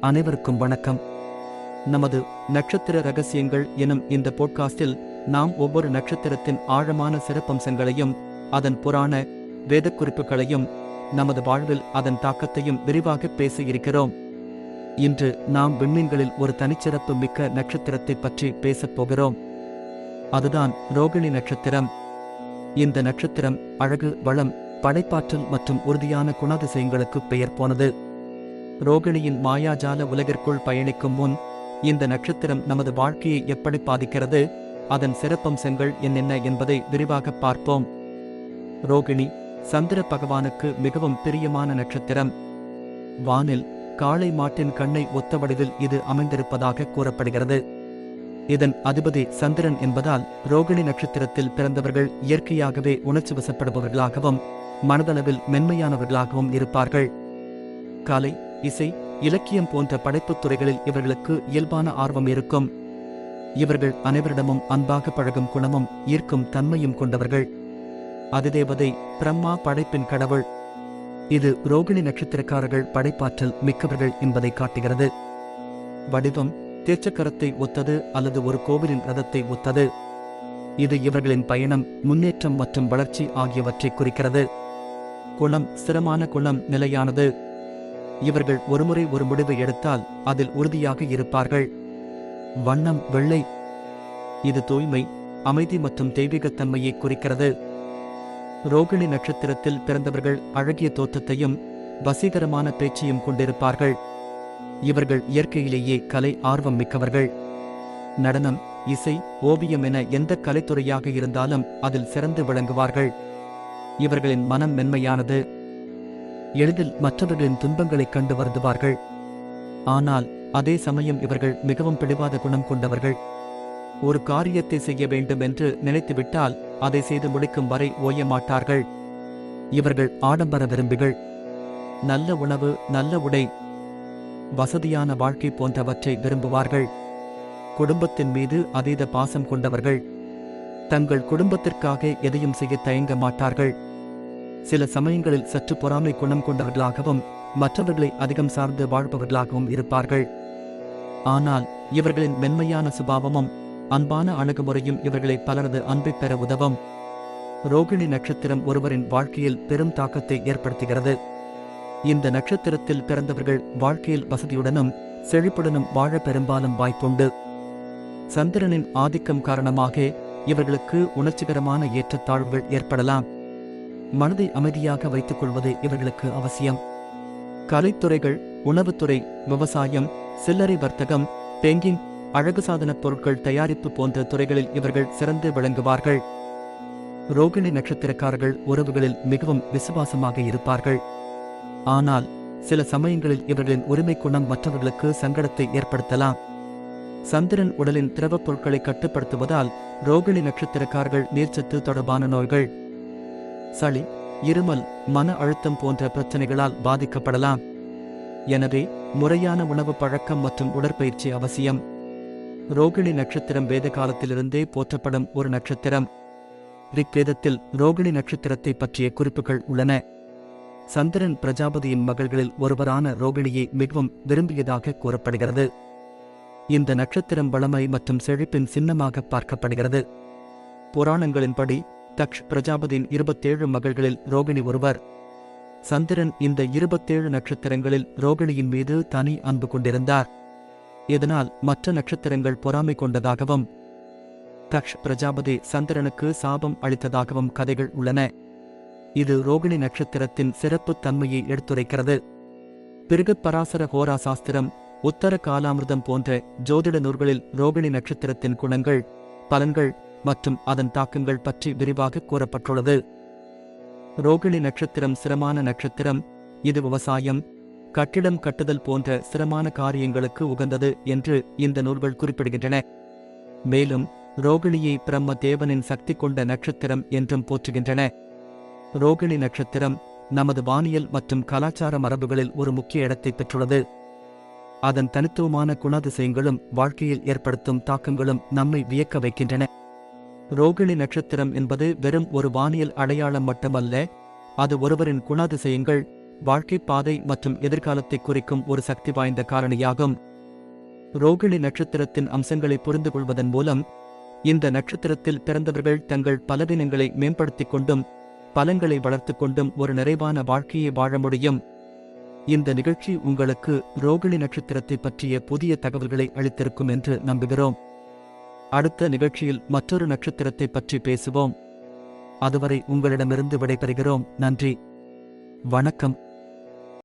அனைவருக்கும் வணக்கம். நமது நட்சத்திர ரகசியங்கள் எனும் இந்த போட்காஸ்டில் நாம் ஒவ்வொரு நட்சத்திரத்தின் ஆழமான சிறப்பம்சங்களையும் அதன் புராண வேதக்குறிப்புகளையும் நமது வாழ்வில் அதன் தாக்கத்தையும் விரிவாக பேச இருக்கிறோம் இன்று நாம் விண்மீன்களில் ஒரு தனிச்சிறப்பு மிக்க நட்சத்திரத்தை பற்றி பேசப் போகிறோம். அதுதான் ரோகிணி நட்சத்திரம். இந்த நட்சத்திரம் அழகு வளம் படைப்பாற்றல் மற்றும் உறுதியான குணாதிசயங்களுக்கு பெயர் போனது. ரோகிணியின் மாயாஜால உலகிற்குள் பயணிக்கும் முன் இந்த நட்சத்திரம் நமது வாழ்க்கையை எப்படி பாதிக்கிறது? அதன் சிறப்பம்சங்கள் என்னென்ன என்பதை விரிவாக பார்ப்போம். ரோகிணி சந்திர பகவானுக்கு மிகவும் பிரியமான நட்சத்திரம். வானில் காளை மாட்டின் கண்ணை ஒத்த வடிவில் இது அமைந்திருப்பதாக கூறப்படுகிறது. இதன் அதிபதி சந்திரன் என்பதால் ரோகிணி நட்சத்திரத்தில் பிறந்தவர்கள் இயற்கையாகவே உணர்ச்சி வசப்படுபவர்களாகவும் மனதளவில் மென்மையானவர்களாகவும் இருப்பார்கள். காலை இசை இலக்கியம் போன்ற படைப்புத் துறைகளில் இவர்களுக்கு இயல்பான ஆர்வம் இருக்கும். இவர்கள் அனைவரிடமும் அன்பாக பழகும் குணமும் ஈர்க்கும் தன்மையும் கொண்டவர்கள். அதிதேவதை பிரம்மா படைப்பின் கடவுள். இது ரோகிணி நட்சத்திரக்காரர்கள் படைப்பாற்றல் மிக்கவர்கள் என்பதை காட்டுகிறது. வடிவம் தேச்சக்கரத்தை ஒத்தது அல்லது ஒரு கோவிலின் ரதத்தை ஒத்தது. இது இவர்களின் பயணம் முன்னேற்றம் மற்றும் வளர்ச்சி ஆகியவற்றை குறிக்கிறது. குளம் ஸ்திரமான குளம் நிலையானது. இவர்கள் ஒருமுறை ஒரு முடிவு எடுத்தால் அதில் உறுதியாக இருப்பார்கள். வண்ணம் வெள்ளை. இது தூய்மை அமைதி மற்றும் தெய்வீகத்தன்மையை குறிக்கிறது. ரோகிணி நட்சத்திரத்தில் பிறந்தவர்கள் அழகிய தோற்றத்தையும் வசீகரமான பேச்சையும் கொண்டிருப்பார்கள். இவர்கள் இயற்கையிலேயே கலை ஆர்வம் மிக்கவர்கள். நடனம் இசை ஓவியம் என எந்த கலைத்துறையாக இருந்தாலும் அதில் சிறந்து விளங்குவார்கள். இவர்களின் மனம் மென்மையானது. எளிதில் மற்றவர்களின் துன்பங்களைக் கண்டு வருந்துவார்கள். ஆனால் அதே சமயம் இவர்கள் மிகவும் பிடிவாத குணம் கொண்டவர்கள். ஒரு காரியத்தை செய்ய வேண்டும் என்று நினைத்துவிட்டால் அதை செய்து முடிக்கும் வரை ஓய மாட்டார்கள். இவர்கள் ஆடம்பர விரும்பிகள். நல்ல உணவு நல்ல உடை வசதியான வாழ்க்கை போன்றவற்றை விரும்புவார்கள். குடும்பத்தின் மீது அதீத பாசம் கொண்டவர்கள். தங்கள் குடும்பத்திற்காக எதையும் செய்ய தயங்க மாட்டார்கள். சில சமயங்களில் சற்று பொறாமை குணம் கொண்டவர்களாகவும் மற்றவர்களை அதிகம் சார்ந்து வாழ்பவர்களாகவும் இருப்பார்கள். ஆனால் இவர்களின் மென்மையான சுபாவமும் அன்பான அணுகுமுறையும் இவர்களை பலரது அன்பை பெற உதவும். ரோகிணி நட்சத்திரம் ஒருவரின் வாழ்க்கையில் பெரும் தாக்கத்தை ஏற்படுத்துகிறது. இந்த நட்சத்திரத்தில் பிறந்தவர்கள் வாழ்க்கையில் வசதியுடனும் செழிப்புடனும் வாழ பெரும்பாலும் வாய்ப்புண்டு. சந்திரனின் ஆதிக்கம் காரணமாக இவர்களுக்கு உணர்ச்சிகரமான ஏற்றத்தாழ்வுகள் ஏற்படலாம். மனதை அமைதியாக வைத்துக் கொள்வது இவர்களுக்கு அவசியம். கலைத்துறைகள் உணவுத்துறை விவசாயம் சில்லறை வர்த்தகம் பெங்கிங் அழகு சாதனப் பொருட்கள் தயாரிப்பு போன்ற துறைகளில் இவர்கள் சிறந்து விளங்குவார்கள். ரோகிணி நட்சத்திரக்காரர்கள் உறவுகளில் மிகவும் விசுவாசமாக இருப்பார்கள். ஆனால் சில சமயங்களில் இவர்களின் உரிமை குணம் மற்றவர்களுக்கு சங்கடத்தை ஏற்படுத்தலாம். சந்திரன் உடலின் திரவப் பொருட்களை கட்டுப்படுத்துவதால் ரோகிணி நட்சத்திரக்காரர்கள் நீர்ச்சத்து தொடர்பான நோய்கள் சளி இருமல் மன அழுத்தம் போன்ற பிரச்சனைகளால் பாதிக்கப்படலாம். எனவே முறையான உணவு பழக்கம் மற்றும் உடற்பயிற்சி அவசியம். ரோகிணி நட்சத்திரம் வேத காலத்திலிருந்தே போற்றப்படும் ஒரு நட்சத்திரம். ரிக்வேதத்தில் ரோகிணி நட்சத்திரத்தை பற்றிய குறிப்புகள் உள்ளன. சந்திரன் பிரஜாபதியின் மகள்களில் ஒருவரான ரோகிணியை மிகவும் விரும்பியதாக கூறப்படுகிறது. இந்த நட்சத்திரம் வளமை மற்றும் செழிப்பின் சின்னமாக பார்க்கப்படுகிறது. புராணங்களின்படி தக்ஷ் பிரஜாபதியின் இருபத்தேழு மகள்களில் ரோகிணி ஒருவர். சந்திரன் இந்த இருபத்தேழு நட்சத்திரங்களில் ரோகிணியின் மீது தனி அன்பு கொண்டிருந்தார். இதனால் மற்ற நட்சத்திரங்கள் பொறாமை கொண்டதாகவும் தக்ஷ் பிரஜாபதி சந்திரனுக்கு சாபம் அளித்ததாகவும் கதைகள் உள்ளன. இது ரோகிணி நட்சத்திரத்தின் சிறப்பு தன்மையை எடுத்துரைக்கிறது. பிறகு பராசர ஹோரா சாஸ்திரம் உத்தர காலாமிர்தம் போன்ற ஜோதிட நூல்களில் ரோகிணி நட்சத்திரத்தின் குணங்கள் பலன்கள் மற்றும் அதன் தாக்கங்கள் பற்றி விரிவாக கூறப்பட்டுள்ளது. ரோகிணி நட்சத்திரம் சிரமான நட்சத்திரம். இது விவசாயம். கட்டிடம் கட்டுதல் போன்ற சிரமான காரியங்களுக்கு உகந்தது என்று இந்த நூல்கள் குறிப்பிடுகின்றன. மேலும் ரோகிணியை பிரம்ம தேவனின் சக்தி கொண்ட நட்சத்திரம் என்றும் போற்றுகின்றன. ரோகிணி நட்சத்திரம் நமது வானியல் மற்றும் கலாச்சார மரபுகளில் ஒரு முக்கிய இடத்தை பெற்றுள்ளது. அதன் தனித்துவமான குணாதிசயங்களும் வாழ்க்கையில் ஏற்படுத்தும் தாக்கங்களும் நம்மை வியக்க வைக்கின்றன. ரோகிணி நட்சத்திரம் என்பது வெறும் ஒரு வானியல் அடையாளம் மட்டுமல்ல அது ஒருவரின் குணாதிசயங்கள் வாழ்க்கை பாதை மற்றும் எதிர்காலத்தை குறிக்கும் ஒரு சக்தி வாய்ந்த காரணியாகும். ரோகிணி நட்சத்திரத்தின் அம்சங்களை புரிந்து கொள்வதன் மூலம் இந்த நட்சத்திரத்தில் பிறந்தவர்கள் தங்கள் பலவீனங்களை மேம்படுத்திக் கொண்டும் பலன்களை வளர்த்துக் கொண்டும் ஒரு நிறைவான வாழ்க்கையை வாழ முடியும். இந்த நிகழ்ச்சி உங்களுக்கு ரோகிணி நட்சத்திரத்தை பற்றிய புதிய தகவல்களை அளித்திருக்கும் என்று நம்புகிறோம். அடுத்த நிகழ்ச்சியில் மற்றொரு நட்சத்திரத்தை பற்றி பேசுவோம். அதுவரை உங்களிடமிருந்து விடைபெறுகிறோம். நன்றி. வணக்கம்.